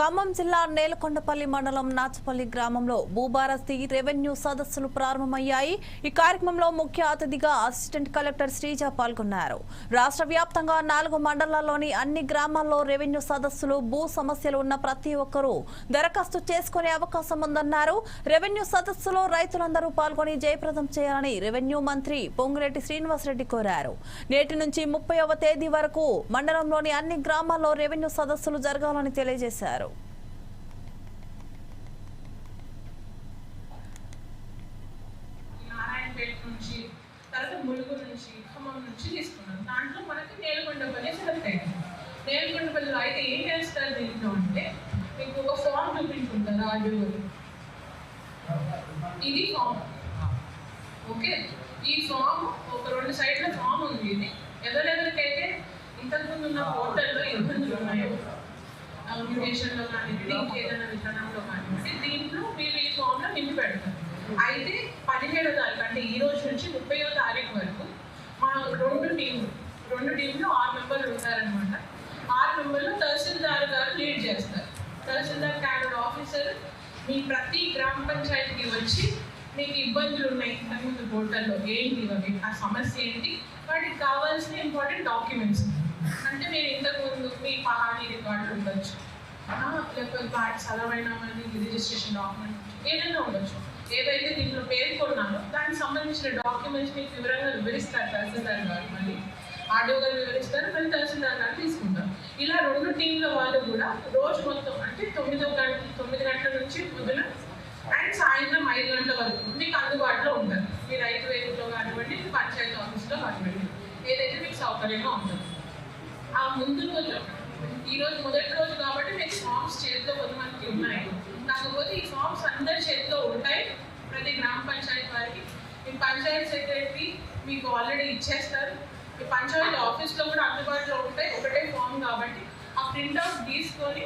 ఖమ్మం జిల్లా నేలకొండపల్లి మండలం నాచపల్లి గ్రామంలో భూభారతి రెవెన్యూ సదస్సులు ప్రారంభమయ్యాయి. ఈ కార్యక్రమంలో ముఖ్య అతిథిగా అసిస్టెంట్ కలెక్టర్ శ్రీజ పాల్గొన్నారు. రాష్ట్ర వ్యాప్తంగా నాలుగు మండలాల్లోని అన్ని గ్రామాల్లో రెవెన్యూ సదస్సులు భూ సమస్యలు ఉన్న ప్రతి ఒక్కరూ దరఖాస్తు చేసుకునే అవకాశం ఉందన్నారు. రెవెన్యూ సదస్సులో రైతులందరూ పాల్గొని జయప్రదం చేయాలని రెవెన్యూ మంత్రి పొంగిరెడ్డి శ్రీనివాసరెడ్డి కోరారు. నేటి నుంచి ముప్పైవ తేదీ వరకు మండలంలోని అన్ని గ్రామాల్లో రెవెన్యూ సదస్సులు జరగాలని తెలియజేశారు. ములుగు నుంచి ఖమ్మం నుంచి తీసుకున్నాం దాంట్లో మనకి నేలకొండపల్లి సెలెక్ట్ అయింది నేలకొండపల్లిలో అయితే ఏం చేస్తారు దీంట్లో అంటే మీకు ఒక ఫామ్ చూపించుకుంటారు ఆడియో ఇది ఫామ్ ఓకే ఈ ఫామ్ ఒక రెండు సైడ్ల ఫామ్ ఉంది ఇది. ఎవరెవరికైతే ఇంతకుముందు ఉన్న పోర్టల్లో ఇబ్బందులు ఉన్నాయో కమ్యూనికేషన్లో కానివ్వండి ఇంకేదైనా విధానంలో కానివ్వండి దీంట్లో మీరు ఈ ఫామ్లో నింపి పెడతారు. అయితే పదిహేడో తారీఖు అంటే ఈ రోజు నుంచి ముప్పయో తారీఖు వరకు మా రెండు టీంలు రెండు టీంలు ఆరు మెంబర్లు ఉంటారనమాట ఆరు మెంబర్లు తహసీల్దార్ గారు లీడ్ చేస్తారు. తహసీల్దార్ క్యాడర్ ఆఫీసర్ మీ ప్రతి గ్రామ పంచాయతీకి వచ్చి మీకు ఇబ్బందులు ఉన్నాయి ఇంతకుముందు పోర్టల్లో ఏంటి అవి ఆ సమస్య ఏంటి వాటికి కావాల్సిన ఇంపార్టెంట్ డాక్యుమెంట్స్ అంటే మీరు ఇంతకుముందు మీ పహాని రికార్డులు ఉండొచ్చు. లేకపోతే వాటి చదవైన రిజిస్ట్రేషన్ డాక్యుమెంట్ ఏదైనా ఉండొచ్చు. ఏదైతే దీంట్లో పేర్కొన్నారో దానికి సంబంధించిన డాక్యుమెంట్స్ మీకు వివరంగా వివరిస్తారు తహసీల్దార్ గారు. మళ్ళీ ఆడియో గారు వివరిస్తారు మళ్ళీ తహసీల్దార్ గారు తీసుకుంటారు. గంటల నుంచి పొద్దున అండ్ సాయంత్రం ఐదు గంటల వరకు మీకు అందుబాటులో ఉంటారు మీ రైతు వేదికలో కానివ్వండి పంచాయతీ ఆఫీస్లో కానివ్వండి. ఏదైతే మీకు సౌకర్యంగా ఉంటుంది. ఆ ముందు రోజు ఈ రోజు మొదటి రోజు కాబట్టి మీకు ఫామ్స్ చేతిలో కొంతమందికి ఉన్నాయి. కాకపోతే ఈ ఫామ్స్ అందరి చేతిలో ఉంటాయి. ప్రతి గ్రామ పంచాయతీ వారికి. మీ పంచాయతీ సెక్రటరీ మీకు ఆల్రెడీ ఇచ్చేస్తారు. మీ పంచాయతీ ఆఫీస్లో కూడా అందుబాటులో ఉంటాయి. ఒకటే ఫామ్ కాబట్టి ఆ ప్రింట్అవుట్ తీసుకొని